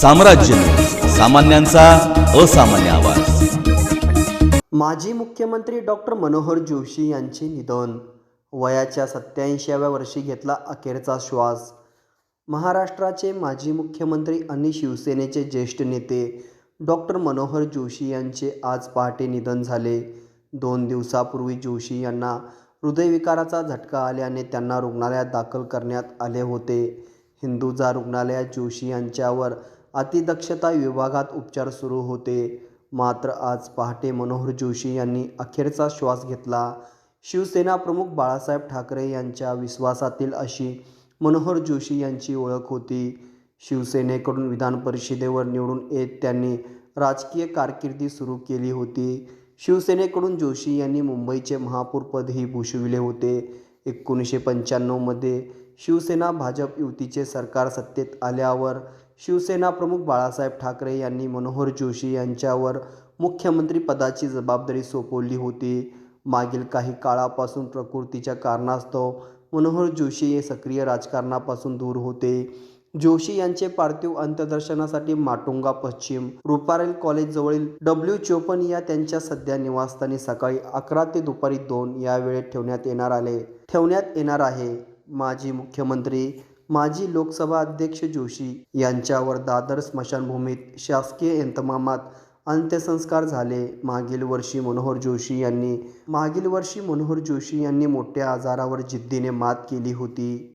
साम्राज्य. सामान्यांचा असामान्य आवाज. माजी मुख्यमंत्री डॉक्टर मनोहर जोशी यांचे निधन. वयाच्या सत्याऐंशीव्या वर्षी घेतला अखेरचा श्वास. महाराष्ट्राचे माजी मुख्यमंत्री आणि शिवसेनेचे ज्येष्ठ नेते डॉक्टर मनोहर जोशी यांचे आज पहाटे निधन झाले. दोन दिवसापूर्वी जोशी यांना हृदयविकाराचा झटका आल्याने त्यांना रुग्णालयात दाखल करण्यात आले होते. हिंदुजा रुग्णालयात जोशी यांच्यावर अतिदक्षता विभागात उपचार सुरू होते. मात्र आज पहाटे मनोहर जोशी यांनी अखेरचा श्वास घेतला. शिवसेना प्रमुख बाळासाहेब ठाकरे यांच्या विश्वासातील अशी मनोहर जोशी यांची ओळख होती. शिवसेनेकडून विधान परिषदेवर निवडून येत त्यांनी राजकीय कारकिर्दी सुरू केली होती. शिवसेनेकडून जोशी यांनी मुंबईचे महापौरपदही भूषविले होते. एकोणीसशे पंच्याण्णवमध्ये शिवसेना भाजप युतीचे सरकार सत्तेत आल्यावर शिवसेना प्रमुख बाळासाहेब ठाकरे यांनी मनोहर जोशी यांच्यावर मुख्यमंत्रीपदाची जबाबदारी सोपवली होती. मागील काही काळापासून प्रकृतीच्या कारणास्तव मनोहर जोशी हे सक्रिय राजकारणापासून दूर होते. जोशी यांचे पार्थिव अंत्यदर्शनासाठी माटुंगा पश्चिम रुपारेल कॉलेजजवळील डब्ल्यू चोपन या त्यांच्या सध्या निवासस्थानी सकाळी अकरा ते दुपारी दोन या वेळेत ठेवण्यात येणार आले. ठेवण्यात येणार आहे. माजी मुख्यमंत्री माजी लोकसभा अध्यक्ष जोशी यांच्यावर दादर स्मशानभूमीत शासकीय यंत्रमामात अंत्यसंस्कार झाले. मागील वर्षी मनोहर जोशी यांनी मागील वर्षी मनोहर जोशी यांनी मोठ्या आजारावर जिद्दीने मात केली होती.